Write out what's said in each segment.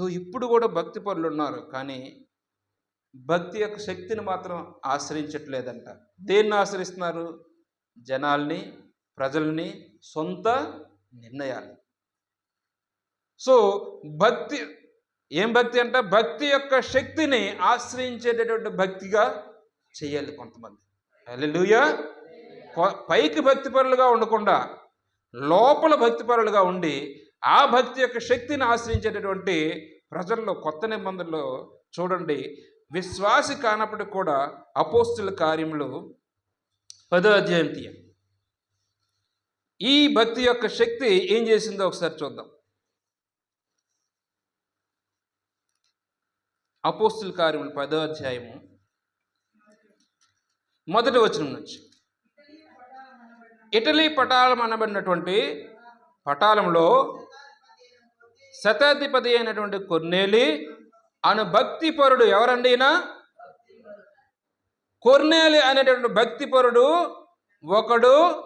So ఇప్పుడు కూడా భక్తి పరులు ఉన్నారు కానీ భక్తి యొక్క శక్తిని మాత్రం ఆశ్రయించట్లేదంట. దేన్ని ఆశ్రయిస్తున్నారు? జనాల్ని ప్రజల్ని సొంత నిర్ణయాలు సో భక్తి ఏం భక్తి అంటే? భక్తి యొక్క శక్తిని ఆశ్రయించేటటువంటి భక్తిగా చేయాలి కొంతమంది. హల్లెలూయా! కొ- పైకి భక్తిపరులుగా ఉండకుండా లోపల భక్తిపరులుగా ఉండి ఆ భక్తి యొక్క శక్తిని ఆశ్రయించేటటువంటి ప్రజల్లో కొత్త నిబంధనలో చూడండి. విశ్వాసి కానప్పటికి కూడా అపోస్తుల కార్యములు పదో అధ్యాయం తీయ. ఈ భక్తి యొక్క శక్తి ఏం చేసిందో ఒకసారి చూద్దాం. అపోస్తుల కార్యములు పదో అధ్యాయము మొదటి వచనం నుంచి. ఇటలీ పటాలం అనబడినటువంటి పటాలంలో శతాధిపతి అయినటువంటి కొర్నేలి అను భక్తిపరుడు ఎవరండి ఈయన? కొర్నేలి అనేటువంటి భక్తిపరుడు ఒకడు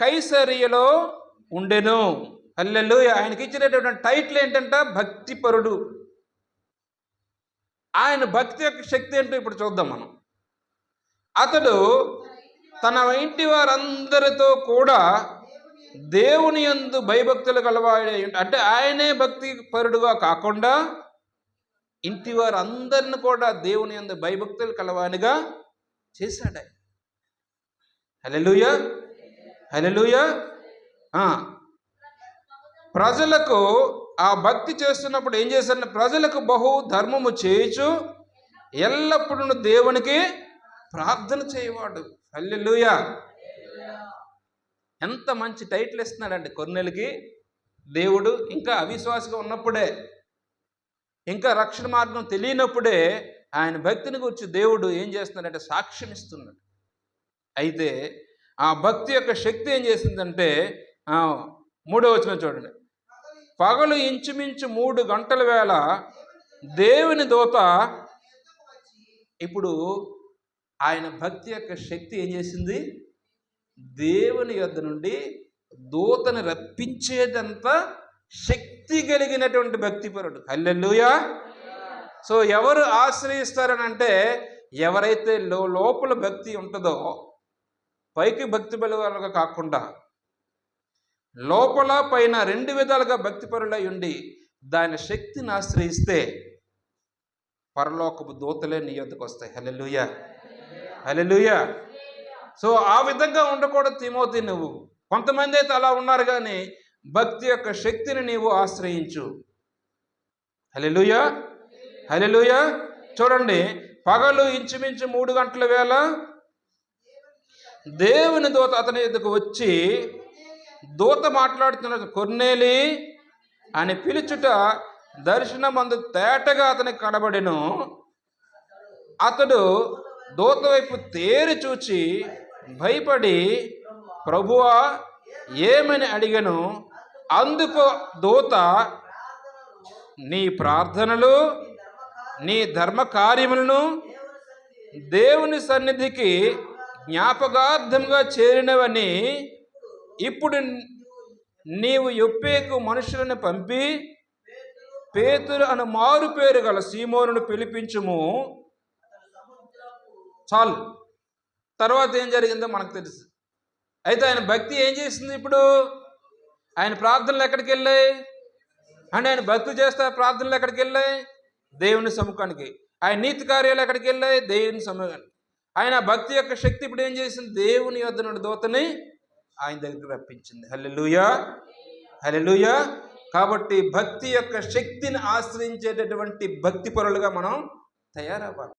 కైసరియలో ఉండెను. అల్లెలు ఆయనకి ఇచ్చినటువంటి టైటిల్ ఏంటంట? భక్తిపరుడు. ఆయన భక్తి యొక్క శక్తి ఏంటో ఇప్పుడు చూద్దాం మనం. అతడు తన ఇంటి వారందరితో కూడా దేవుని యందు భయభక్తులు కలవాడే అంటే ఆయనే భక్తి పరుడుగా కాకుండా ఇంటి వారందరిని కూడా దేవుని యందు భయభక్తులు కలవానిగా చేశాడు ఆయన. హలెలుయ హలెలుయ ప్రజలకు ఆ భక్తి చేస్తున్నప్పుడు ఏం చేశారు ప్రజలకు బహు ధర్మము చేయచు ఎల్లప్పుడూ దేవునికి ప్రార్థన చేయవాడు. హల్లెలుయా! ఎంత మంచి టైటిల్ ఇస్తున్నాడండి కొన్నెలకి దేవుడు ఇంకా అవిశ్వాసగా ఉన్నప్పుడే ఇంకా రక్షణ మార్గం తెలియనప్పుడే ఆయన భక్తిని గురించి దేవుడు ఏం చేస్తున్నాడంటే సాక్ష్యం ఇస్తున్నాడు. అయితే ఆ భక్తి యొక్క శక్తి ఏం చేసిందంటే మూడో వచ్చిన చూడండి. పగలు ఇంచుమించు మూడు గంటల వేళ దేవుని దోత ఇప్పుడు ఆయన భక్తి యొక్క శక్తి ఏం చేసింది? దేవుని యొద్ నుండి దూతను రప్పించేదంత శక్తి కలిగినటువంటి భక్తిపరుడు హల్లెల్లుయా సో ఎవరు ఆశ్రయిస్తారని అంటే ఎవరైతే లో లోపల భక్తి ఉంటుందో పైకి భక్తి బలుగా కాకుండా లోపల పైన రెండు విధాలుగా భక్తిపరులై ఉండి దాని శక్తిని ఆశ్రయిస్తే పరలోకపు దూతలే నీ యొద్దకు వస్తాయి. హల్లెలూయ. హల్లెలూయ. సో ఆ విధంగా ఉండకూడదు తిమోతి నువ్వు. కొంతమంది అయితే అలా ఉన్నారు కానీ భక్తి యొక్క శక్తిని నీవు ఆశ్రయించు. హలెలుయ హలెలుయ చూడండి పగలు ఇంచుమించు మూడు గంటల వేళ దేవుని దూత అతని ఎదుకు వచ్చి దూత మాట్లాడుతున్న కొర్నేలి అని పిలుచుట దర్శనమందు తేటగా అతనికి కనబడెను. అతడు దూత వైపు తేరి చూచి భయపడి ప్రభువా ఏమని అడిగను? అందుకు దూత నీ ప్రార్థనలు నీ ధర్మ కార్యములను దేవుని సన్నిధికి జ్ఞాపకార్థంగా చేరినవని ఇప్పుడు నీవు యొప్పేకు మనుషులను పంపి పేతురు అను మారు పేరు గల సీమోనును పిలిపించుము. చాలు. తర్వాత ఏం జరిగిందో మనకు తెలుసు. అయితే ఆయన భక్తి ఏం చేసింది ఇప్పుడు? ఆయన ప్రార్థనలు ఎక్కడికి వెళ్ళాయి? అంటే ఆయన భక్తి చేస్తే ప్రార్థనలు ఎక్కడికి వెళ్ళాయి? దేవుని సముఖానికి. ఆయన నీతి కార్యాలు ఎక్కడికి వెళ్ళాయి? దేవుని సముఖానికి. ఆయన భక్తి యొక్క శక్తి ఇప్పుడు ఏం చేసింది? దేవుని యొద్ నుండి దోతని ఆయన దగ్గరికి రప్పించింది. హలే లూయ కాబట్టి భక్తి యొక్క శక్తిని ఆశ్రయించేటటువంటి భక్తి పరులుగా మనం తయారవ్వాలి.